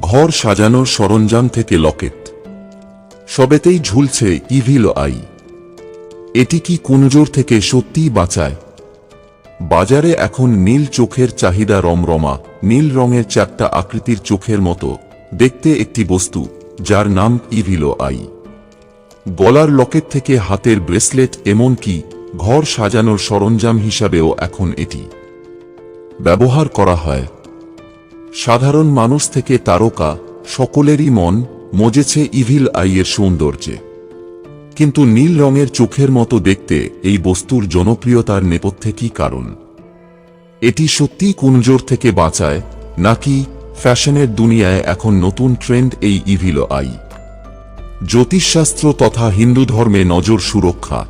ঘর সাজানোর সরঞ্জাম থেকে লকেট। সবেতেই ঝুলছে ইভিল আই এটি কি কুনজোর থেকে সত্যিই বাঁচায়? বাজারে এখন নীল চোখের চাহিদা রমরমা, নীল রঙের চারটা আকৃতির চোখের মতো, দেখতে একটি বস্তু, যার নাম ইভিলো আই গলার লকেট থেকে হাতের ব্রেসলেট এমনকি ঘর সাজানোর সরঞ্জাম হিসাবেও এখন এটি। ব্যবহার করা হয়। সাধারণ মানুষ থেকে তারকা, সকলেরই মন মজেছে ইভিল আইয়ের সৌন্দর্যে। কিন্তু নীল রঙের চোখের মতো দেখতে এই বস্তুর জনপ্রিয়তার নেপথ্যে কি কারণ? এটি সত্যি কুনজোর থেকে বাঁচায়, নাকি ফ্যাশনের দুনিয়ায় এখন নতুন ট্রেন্ড এই ইভিল আই? জ্যোতিষশাস্ত্র তথা হিন্দু ধর্মে নজর সুরক্ষা।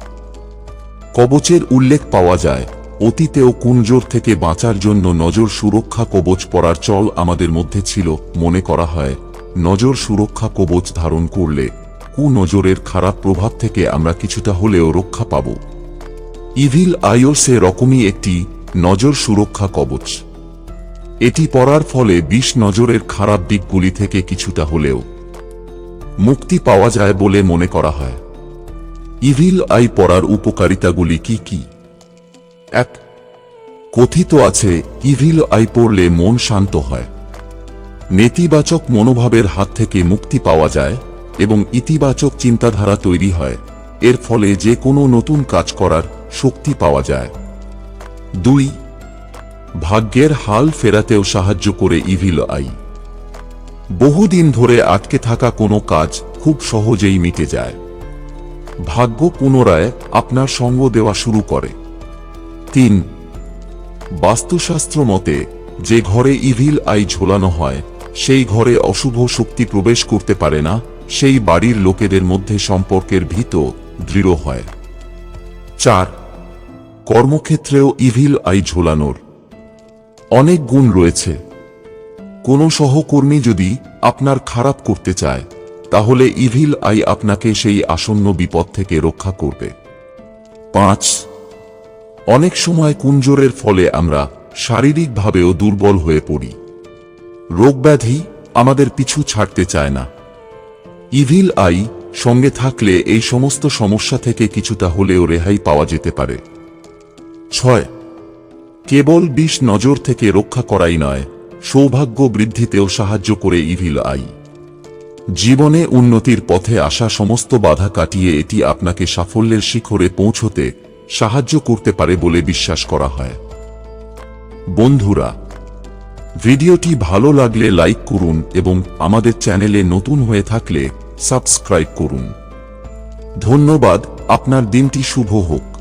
কবচের উল্লেখ পাওয়া যায় অতীতেও কুনজোর থেকে বাঁচার জন্য নজর সুরক্ষা কবচ পরার চল আমাদের মধ্যে ছিল, মনে করা হয়। নজর সুরক্ষা কবচ ধারণ করলে, কুনজরের খারাপ প্রভাব থেকে আমরা কিছুটা হলেও রক্ষা পাব। ইভিল আইও সে রকমই একটি নজর সুরক্ষা কবচ। এটি পরার ফলে বিষ নজরের খারাপ দিকগুলি থেকে কিছুটা হলেও মুক্তি পাওয়া যায় বলে মনে করা হয়। ইভিল আই পরার উপকারিতাগুলি কি কি? এক কথিত আছে, ইভিল আই পড়লে মন শান্ত হয়। নেতিবাচক মনোভাবের হাত থেকে মুক্তি পাওয়া যায় এবং ইতিবাচক চিন্তাধারা তৈরি হয়। এর ফলে যে কোনো নতুন কাজ করার শক্তি পাওয়া যায়। দুই, ভাগ্যের হাল ফেরাতেও সাহায্য করে ইভিল আই। বহুদিন ধরে আটকে থাকা কোনো কাজ খুব সহজেই মিটে যায়। ভাগ্য পুনরায় আপনার সঙ্গ দেওয়া শুরু করে। তিন। বাস্তুশাস্ত্র মতে, যে ঘরে ইভিল আই ঝোলানো হয়, সেই ঘরে অশুভ শক্তি প্রবেশ করতে পারে না, সেই বাড়ির লোকেদের মধ্যে সম্পর্কের ভীত দৃঢ় হয়। চার। কর্মক্ষেত্রেও ইভিল আই ঝোলানোর অনেক গুণ রয়েছে। কোনো সহকর্মী যদি আপনার খারাপ করতে চায়, তাহলে ইভিল আই আপনাকে সেই আসন্ন বিপদ থেকে রক্ষা করবে। পাঁচ। অনেক সময় কুঞ্জরের ফলে আমরা শারীরিকভাবেও দুর্বল হয়ে পড়ি। রোগব্যাধি আমাদের পিছু ছাড়তে চায় না। ইভিল আই সঙ্গে থাকলে এই সমস্ত সমস্যা থেকে কিছুটা হলেও রেহাই পাওয়া যেতে পারে। ছয়, কেবল বিষ নজর থেকে রক্ষা করাই নয়, সৌভাগ্য বৃদ্ধিতেও সাহায্য করে ইভিল আই। জীবনে উন্নতির পথে আসা সমস্ত বাধা কাটিয়ে এটি আপনাকে সাফল্যের শিখরে পৌঁছতে সাহায্য করতে পারে বলে বিশ্বাস করা হয়। বন্ধুরা, ভিডিওটি ভালো লাগলে লাইক করুন এবং আমাদের চ্যানেলে নতুন হয়ে থাকলে সাবস্ক্রাইব করুন। ধন্যবাদ, আপনার দিনটি শুভ হোক।